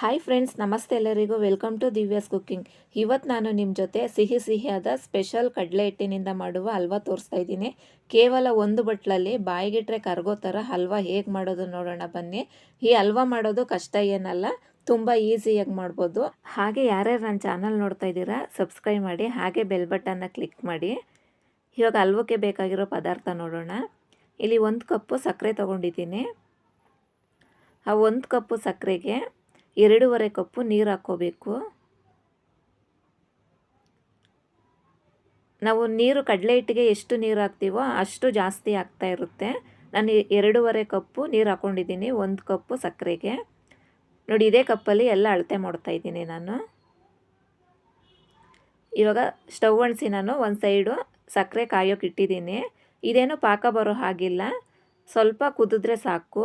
Hi friends ನಮಸ್ತೆ ಎಲ್ಲರಿಗೂ. Welcome to Divya's cooking ಇವತ್ತು ನಾನು ನಿಮ್ಮ ಜೊತೆ ಸಿಹಿ ಸಿಹಿಯಾದ ಸ್ಪೆಷಲ್ ಕಡಲೆ ಹಿಟ್ಟಿನಿಂದ ಮಾಡುವ ಹಲ್ವಾ ತೋರಿಸ್ತಾ ಇದ್ದೀನಿ. ಕೇವಲ ಒಂದು ಬಟ್ಲಲ್ಲಿ ಬಾಯಿಗಿಟ್ರೆ ಕರ್ಗೋ ಥರ ಹಲ್ವಾ ಹೇಗೆ ಮಾಡೋದು ನೋಡೋಣ ಬನ್ನಿ. ಈ ಹಲ್ವಾ ಮಾಡೋದು ಕಷ್ಟ ಏನಲ್ಲ, ತುಂಬ ಈಸಿಯಾಗಿ ಮಾಡ್ಬೋದು. ಹಾಗೆ ಯಾರ್ಯಾರು ನನ್ನ ಚಾನಲ್ ನೋಡ್ತಾ ಇದ್ದೀರಾ ಸಬ್ಸ್ಕ್ರೈಬ್ ಮಾಡಿ, ಹಾಗೆ ಬೆಲ್ ಬಟನ್ನ ಕ್ಲಿಕ್ ಮಾಡಿ. ಇವಾಗ ಹಲ್ವಕ್ಕೆ ಬೇಕಾಗಿರೋ ಪದಾರ್ಥ ನೋಡೋಣ. ಇಲ್ಲಿ ಒಂದು ಕಪ್ಪು ಸಕ್ಕರೆ ತೊಗೊಂಡಿದ್ದೀನಿ. ಆ ಒಂದು ಕಪ್ಪು ಸಕ್ಕರೆಗೆ ಎರಡೂವರೆ ಕಪ್ಪು ನೀರು ಹಾಕ್ಕೋಬೇಕು. ನಾವು ನೀರು ಕಡಲೆ ಹಿಟ್ಟಿಗೆ ಎಷ್ಟು ನೀರು ಹಾಕ್ತೀವೋ ಅಷ್ಟು ಜಾಸ್ತಿ ಆಗ್ತಾ ಇರುತ್ತೆ. ನಾನು ಎರಡೂವರೆ ಕಪ್ಪು ನೀರು ಹಾಕ್ಕೊಂಡಿದ್ದೀನಿ ಒಂದು ಕಪ್ಪು ಸಕ್ಕರೆಗೆ. ನೋಡಿ, ಇದೇ ಕಪ್ಪಲ್ಲಿ ಎಲ್ಲ ಅಳತೆ ಮಾಡ್ತಾ ಇದ್ದೀನಿ ನಾನು. ಇವಾಗ ಸ್ಟವ್ ಅಣಿಸಿ ನಾನು ಒಂದು ಸೈಡು ಸಕ್ಕರೆ ಕಾಯೋಕೆ ಇಟ್ಟಿದ್ದೀನಿ. ಇದೇನು ಪಾಕ ಬರೋ ಹಾಗಿಲ್ಲ. ಸ್ವಲ್ಪ ಕುದಿದ್ರೆ ಸಾಕು.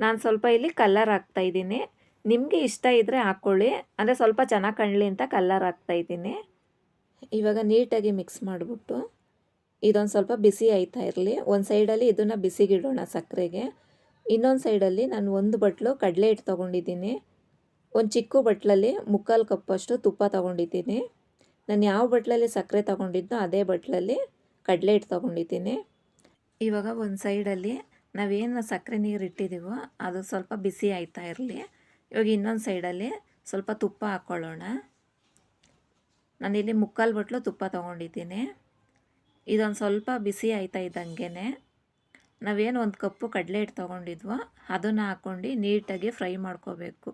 ನಾನು ಸ್ವಲ್ಪ ಇಲ್ಲಿ ಕಲ್ಲರ್ ಹಾಕ್ತಾಯಿದ್ದೀನಿ ನಿಮಗೆ ಇಷ್ಟ ಇದ್ದರೆ ಹಾಕ್ಕೊಳ್ಳಿ ಅಂದರೆ ಸ್ವಲ್ಪ ಚೆನ್ನಾಗಿ ಕಾಣಲಿ ಅಂತ ಕಲ್ಲರ್ ಹಾಕ್ತಾಯಿದ್ದೀನಿ ಇವಾಗ ನೀಟಾಗಿ ಮಿಕ್ಸ್ ಮಾಡಿಬಿಟ್ಟು ಇದೊಂದು ಸ್ವಲ್ಪ ಬಿಸಿ ಆಯ್ತಾ ಇರಲಿ. ಒಂದು ಸೈಡಲ್ಲಿ ಇದನ್ನು ಬಿಸಿಗಿಡೋಣ ಸಕ್ಕರೆಗೆ ಇನ್ನೊಂದು ಸೈಡಲ್ಲಿ ನಾನು ಒಂದು ಬಟ್ಲು ಕಡಲೆ ಹಿಟ್ಟು ತೊಗೊಂಡಿದ್ದೀನಿ. ಒಂದು ಚಿಕ್ಕ ಬಟ್ಲಲ್ಲಿ ಮುಕ್ಕಾಲು ಕಪ್ಪಷ್ಟು ತುಪ್ಪ ತೊಗೊಂಡಿದ್ದೀನಿ. ನಾನು ಯಾವ ಬಟ್ಲಲ್ಲಿ ಸಕ್ಕರೆ ತೊಗೊಂಡಿದ್ದೋ ಅದೇ ಬಟ್ಲಲ್ಲಿ ಕಡಲೆ ಹಿಟ್ಟು ತೊಗೊಂಡಿದ್ದೀನಿ. ಇವಾಗ ಒಂದು ಸೈಡಲ್ಲಿ ನಾವೇನು ಸಕ್ಕರೆ ನೀರು ಇಟ್ಟಿದ್ದೀವೋ ಅದು ಸ್ವಲ್ಪ ಬಿಸಿ ಆಯ್ತಾ ಇರಲಿ. ಇವಾಗ ಇನ್ನೊಂದು ಸೈಡಲ್ಲಿ ಸ್ವಲ್ಪ ತುಪ್ಪ ಹಾಕ್ಕೊಳ್ಳೋಣ. ನಾನಿಲ್ಲಿ ಮುಕ್ಕಾಲು ಬಟ್ಲು ತುಪ್ಪ ತೊಗೊಂಡಿದ್ದೀನಿ. ಇದೊಂದು ಸ್ವಲ್ಪ ಬಿಸಿ ಆಯ್ತಾ ಇದ್ದಂಗೆ ನಾವೇನು ಒಂದು ಕಪ್ಪು ಕಡಲೆ ಹಿಟ್ಟು ತೊಗೊಂಡಿದ್ವೋ ಅದನ್ನು ಹಾಕ್ಕೊಂಡು ನೀಟಾಗಿ ಫ್ರೈ ಮಾಡ್ಕೋಬೇಕು.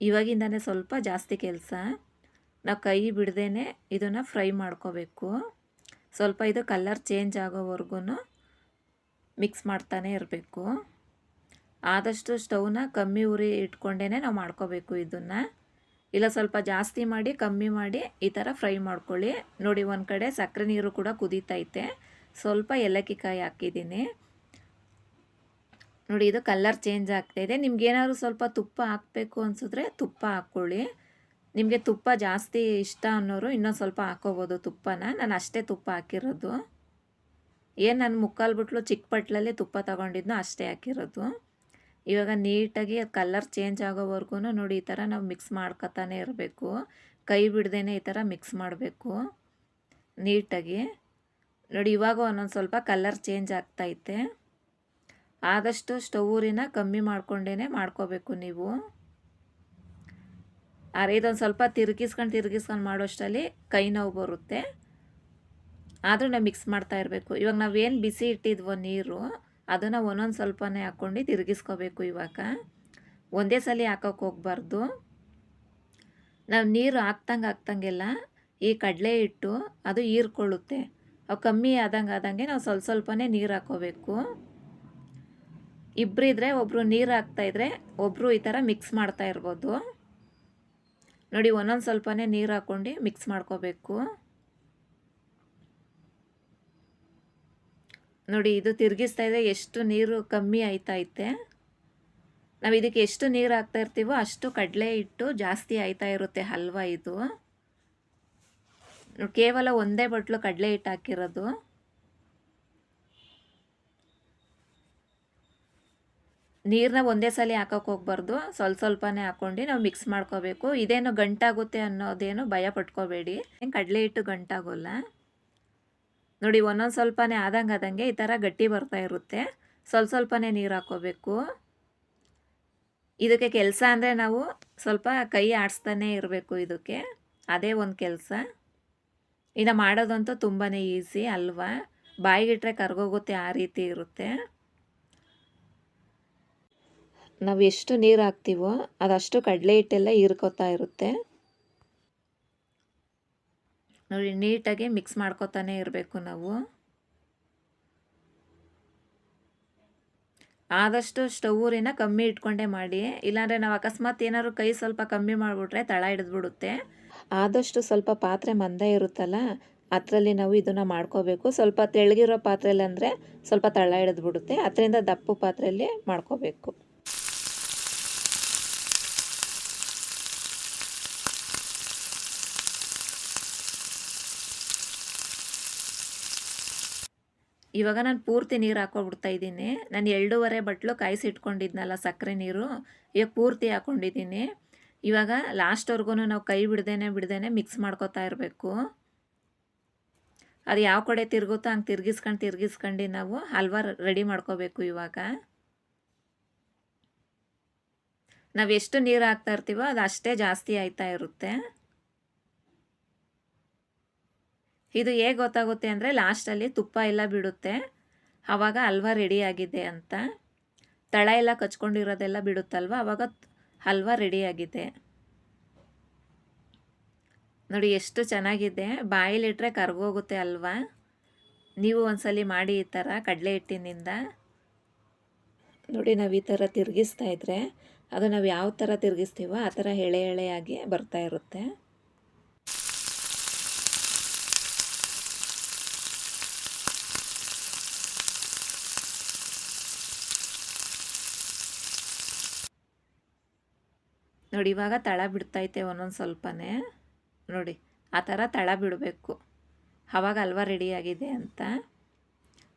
ಇವಾಗಿಂದನೇ ಸ್ವಲ್ಪ ಜಾಸ್ತಿ ಕೆಲಸ. ನಾವು ಕೈ ಬಿಡ್ದೇ ಇದನ್ನು ಫ್ರೈ ಮಾಡ್ಕೋಬೇಕು. ಸ್ವಲ್ಪ ಇದು ಕಲರ್ ಚೇಂಜ್ ಆಗೋವರೆಗೂ ಮಿಕ್ಸ್ ಮಾಡ್ತಾನೆ ಇರಬೇಕು. ಆದಷ್ಟು ಸ್ಟವ್ನ ಕಮ್ಮಿ ಉರಿ ಇಟ್ಕೊಂಡೇ ನಾವು ಮಾಡ್ಕೋಬೇಕು ಇದನ್ನು. ಇಲ್ಲ ಸ್ವಲ್ಪ ಜಾಸ್ತಿ ಮಾಡಿ, ಕಮ್ಮಿ ಮಾಡಿ ಈ ಥರ ಫ್ರೈ ಮಾಡ್ಕೊಳ್ಳಿ. ನೋಡಿ, ಒಂದು ಕಡೆ ಸಕ್ಕರೆ ನೀರು ಕೂಡ ಕುದೀತೈತೆ. ಸ್ವಲ್ಪ ಏಲಕ್ಕಿ ಕಾಯಿ ಹಾಕಿದ್ದೀನಿ. ನೋಡಿ, ಇದು ಕಲರ್ ಚೇಂಜ್ ಆಗ್ತಾಯಿದೆ ನಿಮ್ಗೇನಾದ್ರು ಸ್ವಲ್ಪ ತುಪ್ಪ ಹಾಕಬೇಕು ಅನಿಸಿದ್ರೆ ತುಪ್ಪ ಹಾಕ್ಕೊಳ್ಳಿ. ನಿಮಗೆ ತುಪ್ಪ ಜಾಸ್ತಿ ಇಷ್ಟ ಅನ್ನೋರು ಇನ್ನೊಂದು ಸ್ವಲ್ಪ ಹಾಕೋಬೋದು ತುಪ್ಪನ. ನಾನು ಅಷ್ಟೇ ತುಪ್ಪ ಹಾಕಿರೋದು. ಏನು ನಾನು ಮುಕ್ಕಾಲು ಬಿಟ್ಲು ಚಿಕ್ಕ ಬಟ್ಲಲ್ಲಿ ತುಪ್ಪ ತಗೊಂಡಿದ್ನೋ ಅಷ್ಟೇ ಹಾಕಿರೋದು. ಇವಾಗ ನೀಟಾಗಿ ಕಲರ್ ಚೇಂಜ್ ಆಗೋವರೆಗೂ ನೋಡಿ ಈ ಥರ ನಾವು ಮಿಕ್ಸ್ ಮಾಡ್ಕೊತಾನೆ ಇರಬೇಕು. ಕೈ ಬಿಡ್ದೇನೆ ಈ ಥರ ಮಿಕ್ಸ್ ಮಾಡಬೇಕು. ನೀಟಾಗಿ. ನೋಡಿ ಇವಾಗ ಒಂದೊಂದು ಸ್ವಲ್ಪ ಕಲರ್ ಚೇಂಜ್ ಆಗ್ತೈತೆ ಆದಷ್ಟು ಸ್ಟೌವರಿನ ಕಮ್ಮಿ ಮಾಡ್ಕೊಂಡೇ ಮಾಡ್ಕೋಬೇಕು ನೀವು. ಆದರೆ ಇದೊಂದು ಸ್ವಲ್ಪ ತಿರುಗಿಸ್ಕೊಂಡು ತಿರುಗಿಸ್ಕೊಂಡು ಮಾಡೋಷ್ಟರಲ್ಲಿ ಕೈ ನೋವು ಬರುತ್ತೆ. ಆದರೂ ನಾವು ಮಿಕ್ಸ್ ಮಾಡ್ತಾ ಇರಬೇಕು. ಇವಾಗ ನಾವೇನು ಬಿಸಿ ಇಟ್ಟಿದ್ವೋ ನೀರು, ಅದನ್ನು ಒಂದೊಂದು ಸ್ವಲ್ಪನೇ ಹಾಕ್ಕೊಂಡು ತಿರುಗಿಸ್ಕೋಬೇಕು ಇವಾಗ. ಒಂದೇ ಸಲ ಹಾಕೋಕೆ ಹೋಗ್ಬಾರ್ದು. ನಾವು ನೀರು ಹಾಕ್ದಂಗೆ ಹಾಕ್ದಂಗೆಲ್ಲ ಈ ಕಡಲೆ ಹಿಟ್ಟು ಅದು ಹೀರ್ಕೊಳ್ಳುತ್ತೆ. ಅವು ಕಮ್ಮಿ ಆದಂಗೆ ಆದಂಗೆ ನಾವು ಸ್ವಲ್ಪ ಸ್ವಲ್ಪನೇ ನೀರು ಹಾಕೋಬೇಕು. ಇಬ್ಬರಿದ್ರೆ ಒಬ್ಬರು ನೀರು ಹಾಕ್ತಾಯಿದ್ರೆ ಒಬ್ಬರು ಈ ಥರ ಮಿಕ್ಸ್ ಮಾಡ್ತಾ ಇರ್ಬೋದು. ನೋಡಿ ಒಂದೊಂದು ಸ್ವಲ್ಪನೇ ನೀರು ಹಾಕ್ಕೊಂಡು ಮಿಕ್ಸ್ ಮಾಡ್ಕೋಬೇಕು. ನೋಡಿ, ಇದು ತಿರುಗಿಸ್ತಾ ಇದೆ. ಎಷ್ಟು ನೀರು ಕಮ್ಮಿ ಐತೆ. ನಾವು ಇದಕ್ಕೆ ಎಷ್ಟು ನೀರು ಹಾಕ್ತಾ ಇರ್ತೀವೋ ಅಷ್ಟು ಕಡಲೆ ಹಿಟ್ಟು ಜಾಸ್ತಿ ಆಯ್ತಾ ಇರುತ್ತೆ ಹಲ್ವಾ ಇದು. ಕೇವಲ ಒಂದೇ ಬಟ್ಲು ಕಡಲೆ ಹಿಟ್ಟು ಹಾಕಿರೋದು. ನೀರನ್ನ ಒಂದೇ ಸಲ ಹಾಕೋಕೆ ಹೋಗ್ಬಾರ್ದು. ಸ್ವಲ್ಪ ಸ್ವಲ್ಪನೇ ಹಾಕ್ಕೊಂಡು ನಾವು ಮಿಕ್ಸ್ ಮಾಡ್ಕೋಬೇಕು. ಇದೇನು ಗಂಟಾಗುತ್ತೆ ಅನ್ನೋದೇನು ಭಯ ಪಟ್ಕೋಬೇಡಿ. ಕಡಲೆ ಹಿಟ್ಟು ಗಂಟಾಗೋಲ್ಲ. ನೋಡಿ ಒಂದೊಂದು ಸ್ವಲ್ಪನೇ ಆದಂಗೆ ಆದಂಗೆ ಈ ಥರ ಗಟ್ಟಿ ಬರ್ತಾ ಇರುತ್ತೆ. ಸ್ವಲ್ಪ ಸ್ವಲ್ಪನೇ ನೀರು ಹಾಕ್ಕೋಬೇಕು ಇದಕ್ಕೆ ಕೆಲಸ ಅಂದರೆ ನಾವು ಸ್ವಲ್ಪ ಕೈ ಆಡಿಸ್ತಾನೆ ಇರಬೇಕು ಇದಕ್ಕೆ. ಅದೇ ಒಂದು ಕೆಲಸ. ಇನ್ನು ಮಾಡೋದಂತೂ ತುಂಬಾ ಈಸಿ, ಅಲ್ವಾ? ಬಾಯಿಗಿಟ್ರೆ ಕರ್ಗೋಗುತ್ತೆ ಆ ರೀತಿ ಇರುತ್ತೆ. ನಾವು ಎಷ್ಟು ನೀರು ಹಾಕ್ತೀವೋ ಅದಷ್ಟು ಕಡಲೆ ಹಿಟ್ಟೆಲ್ಲ ಹೀರ್ಕೋತಾ ಇರುತ್ತೆ. ನೋಡಿ, ನೀಟಾಗಿ ಮಿಕ್ಸ್ ಮಾಡ್ಕೋತಾನೆ ಇರಬೇಕು ನಾವು. ಆದಷ್ಟು ಸ್ಟವ್ ಊರಿನ ಕಮ್ಮಿ ಇಟ್ಕೊಂಡೇ ಮಾಡಿ. ಇಲ್ಲಾಂದರೆ ನಾವು ಅಕಸ್ಮಾತ್ ಏನಾದ್ರು ಕೈ ಸ್ವಲ್ಪ ಕಮ್ಮಿ ಮಾಡಿಬಿಟ್ರೆ ತಳ ಹಿಡಿದ್ಬಿಡುತ್ತೆ. ಆದಷ್ಟು ಸ್ವಲ್ಪ ಪಾತ್ರೆ ಮಂದ ಇರುತ್ತಲ್ಲ, ಅದರಲ್ಲಿ ನಾವು ಇದನ್ನು ಮಾಡ್ಕೋಬೇಕು. ಸ್ವಲ್ಪ ತೆಳಗಿರೋ ಪಾತ್ರೆಯಲ್ಲಿ ಅಂದರೆ ಸ್ವಲ್ಪ ತಳ ಹಿಡಿದ್ಬಿಡುತ್ತೆ. ಅದರಿಂದ ದಪ್ಪು ಪಾತ್ರೆಯಲ್ಲಿ ಮಾಡ್ಕೋಬೇಕು. ಇವಾಗ ನಾನು ಪೂರ್ತಿ ನೀರು ಹಾಕೊಬಿಡ್ತಾ ಇದ್ದೀನಿ. ನಾನು ಎರಡೂವರೆ ಬಟ್ಲು ಕಾಯಿಸಿಟ್ಕೊಂಡಿದ್ನಲ್ಲ ಸಕ್ಕರೆ ನೀರು. ಈಗ ಪೂರ್ತಿ ಹಾಕ್ಕೊಂಡಿದ್ದೀನಿ ಇವಾಗ ಲಾಸ್ಟ್ವರೆಗೂ ನಾವು ಕೈ ಬಿಡ್ದೇನೆ ಬಿಡ್ದೇನೆ ಮಿಕ್ಸ್ ಮಾಡ್ಕೋತಾ ಇರಬೇಕು. ಅದು ಯಾವ ಕಡೆ ತಿರುಗುತ್ತೋ ಹಂಗೆ ತಿರ್ಗಿಸ್ಕೊಂಡು ತಿರ್ಗಿಸ್ಕೊಂಡು ನಾವು ಹಲ್ವಾ ರೆಡಿ ಮಾಡ್ಕೋಬೇಕು ಇವಾಗ. ನಾವು ಎಷ್ಟು ನೀರು ಹಾಕ್ತಾ ಇರ್ತೀವೋ ಅದು ಅಷ್ಟೇ ಜಾಸ್ತಿ ಆಯ್ತಾ ಇರುತ್ತೆ. ಇದು ಹೇಗೆ ಗೊತ್ತಾಗುತ್ತೆ ಅಂದರೆ ಲಾಸ್ಟಲ್ಲಿ ತುಪ್ಪ ಎಲ್ಲ ಬಿಡುತ್ತೆ. ಆವಾಗ ಹಲ್ವಾ ರೆಡಿಯಾಗಿದೆ ಅಂತ. ತಳ ಎಲ್ಲ ಕಚ್ಕೊಂಡಿರೋದೆಲ್ಲ ಬಿಡುತ್ತಲ್ವ? ಆವಾಗ ಹಲ್ವಾ ರೆಡಿಯಾಗಿದೆ ನೋಡಿ ಎಷ್ಟು ಚೆನ್ನಾಗಿದೆ. ಬಾಯಿಲಿಟ್ರೆ ಕರ್ಗೋಗುತ್ತೆ ಅಲ್ವಾ? ನೀವು ಒಂದ್ಸಲಿ ಮಾಡಿ ಈ ಥರ ಕಡಲೆ ಹಿಟ್ಟಿನಿಂದ. ನೋಡಿ ನಾವು ಈ ಥರ ತಿರುಗಿಸ್ತಾ ಇದ್ರೆ, ಅದು ನಾವು ಯಾವ ಥರ ತಿರುಗಿಸ್ತೀವೋ ಆ ಥರ ಎಳೆ ಎಳೆಯಾಗಿ ಬರ್ತಾ ಇರುತ್ತೆ. ನೋಡಿ, ಇವಾಗ ತಳ ಬಿಡ್ತೈತೆ ಒಂದೊಂದು ಸ್ವಲ್ಪನೇ. ನೋಡಿ, ಆ ಥರ ತಳ ಬಿಡಬೇಕು. ಆವಾಗ ಹಲ್ವಾ ರೆಡಿಯಾಗಿದೆ ಅಂತ.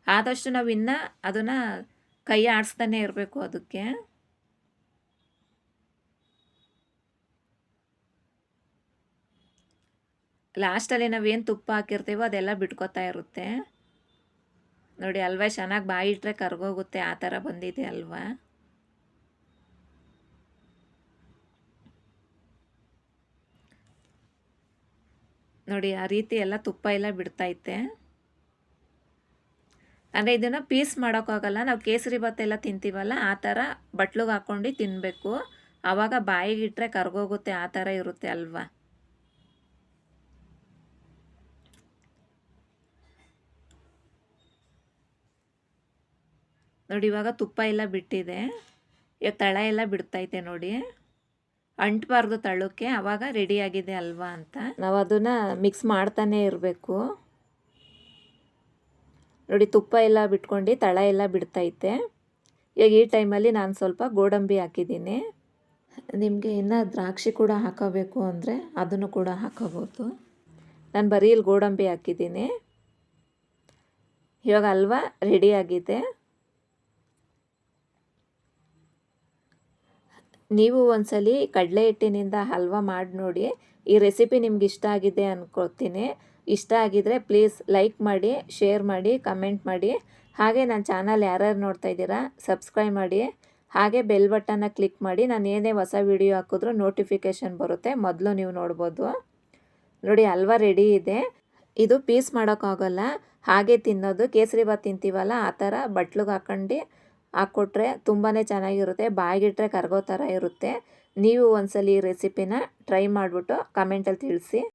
ಆದಷ್ಟು ನಾವು ಇನ್ನೂ ಅದನ್ನು ಕೈ ಆಡಿಸ್ತಾನೆ ಇರಬೇಕು ಅದಕ್ಕೆ. ಲಾಸ್ಟಲ್ಲಿ ನಾವೇನು ತುಪ್ಪ ಹಾಕಿರ್ತೀವೋ ಅದೆಲ್ಲ ಬಿಟ್ಕೋತಾ ಇರುತ್ತೆ. ನೋಡಿ, ಅಲ್ವಾ? ಚೆನ್ನಾಗಿ ಬಾಯಿ ಇಟ್ಟರೆ ಕರ್ಗೋಗುತ್ತೆ, ಆ ಥರ ಬಂದಿದೆ ಅಲ್ವಾ? ನೋಡಿ, ಆ ರೀತಿ ಎಲ್ಲ ತುಪ್ಪ ಎಲ್ಲ ಬಿಡ್ತೈತೆ. ಅಂದರೆ ಇದನ್ನು ಪೀಸ್ ಮಾಡೋಕ್ಕಾಗಲ್ಲ, ನಾವು ಕೇಸರಿ ಭಾತ್ ಎಲ್ಲ ತಿಂತೀವಲ್ಲ, ಆ ಥರ ಬಟ್ಲಿಗೆ ಹಾಕ್ಕೊಂಡು ತಿನ್ನಬೇಕು ಆವಾಗ ಬಾಯಿಗಿಟ್ರೆ ಕರ್ಗೋಗುತ್ತೆ, ಆ ಥರ ಇರುತ್ತೆ ಅಲ್ವಾ? ನೋಡಿ, ಇವಾಗ ತುಪ್ಪ ಎಲ್ಲ ಬಿಟ್ಟಿದೆ. ಈಗ ತಳ ಎಲ್ಲ ಬಿಡ್ತೈತೆ ನೋಡಿ. ಅಂಟಬಾರ್ದು ತಳ್ಳೋಕ್ಕೆ ಆವಾಗ ರೆಡಿಯಾಗಿದೆ ಅಲ್ವಾ ಅಂತ. ನಾವು ಅದನ್ನು ಮಿಕ್ಸ್ ಮಾಡ್ತಾನೆ ಇರಬೇಕು. ನೋಡಿ, ತುಪ್ಪ ಎಲ್ಲ ಬಿಟ್ಕೊಂಡು ತಳ ಎಲ್ಲ ಬಿಡ್ತೈತೆ. ಈಗ ಈ ಟೈಮಲ್ಲಿ ನಾನು ಸ್ವಲ್ಪ ಗೋಡಂಬಿ ಹಾಕಿದ್ದೀನಿ. ನಿಮಗೆ ಇನ್ನು ದ್ರಾಕ್ಷಿ ಕೂಡ ಹಾಕೋಬೇಕು ಅಂದರೆ ಅದನ್ನು ಕೂಡ ಹಾಕೋಬೋದು ನಾನು ಬರೀ ಇಲ್ಲಿ ಗೋಡಂಬಿ ಹಾಕಿದ್ದೀನಿ. ಇವಾಗ ಹಲ್ವಾ ರೆಡಿಯಾಗಿದೆ ನೀವು ಒಂದ್ಸಲಿ ಕಡಲೆ ಹಿಟ್ಟಿನಿಂದ ಹಲ್ವಾ ಮಾಡಿ ನೋಡಿ. ಈ ರೆಸಿಪಿ ನಿಮ್ಗೆ ಇಷ್ಟ ಆಗಿದೆ ಅಂದ್ಕೊಳ್ತೀನಿ ಇಷ್ಟ ಆಗಿದರೆ ಪ್ಲೀಸ್ ಲೈಕ್ ಮಾಡಿ, ಶೇರ್ ಮಾಡಿ, ಕಮೆಂಟ್ ಮಾಡಿ. ಹಾಗೆ ನನ್ನ ಚಾನಲ್ ಯಾರ್ಯಾರು ನೋಡ್ತಾ ಇದ್ದೀರಾ, ಸಬ್ಸ್ಕ್ರೈಬ್ ಮಾಡಿ. ಹಾಗೆ ಬೆಲ್ ಬಟನ್ನ ಕ್ಲಿಕ್ ಮಾಡಿ. ನಾನು ಏನೇ ಹೊಸ ವಿಡಿಯೋ ಹಾಕಿದ್ರೂ ನೋಟಿಫಿಕೇಷನ್ ಬರುತ್ತೆ. ಮೊದಲು ನೀವು ನೋಡ್ಬೋದು. ನೋಡಿ, ಹಲ್ವಾ ರೆಡಿ ಇದೆ. ಇದು ಪೀಸ್ ಮಾಡೋಕ್ಕಾಗಲ್ಲ. ಹಾಗೆ ತಿನ್ನೋದು. ಕೇಸರಿ ಬಾತ್ ತಿಂತೀವಲ್ಲ, ಆ ಥರ ಬಟ್ಲಿಗೆ ಹಾಕೊಂಡು ಹಾಕ್ಕೊಟ್ರೆ ತುಂಬಾ ಚೆನ್ನಾಗಿರುತ್ತೆ. ಬಾಯಿಗಿಟ್ರೆ ಕರಗೋ ಥರ ಇರುತ್ತೆ. ನೀವು ಒಂದ್ಸಲ ಈ ರೆಸಿಪಿನ ಟ್ರೈ ಮಾಡಿಬಿಟ್ಟು ಕಮೆಂಟಲ್ಲಿ ತಿಳಿಸಿ.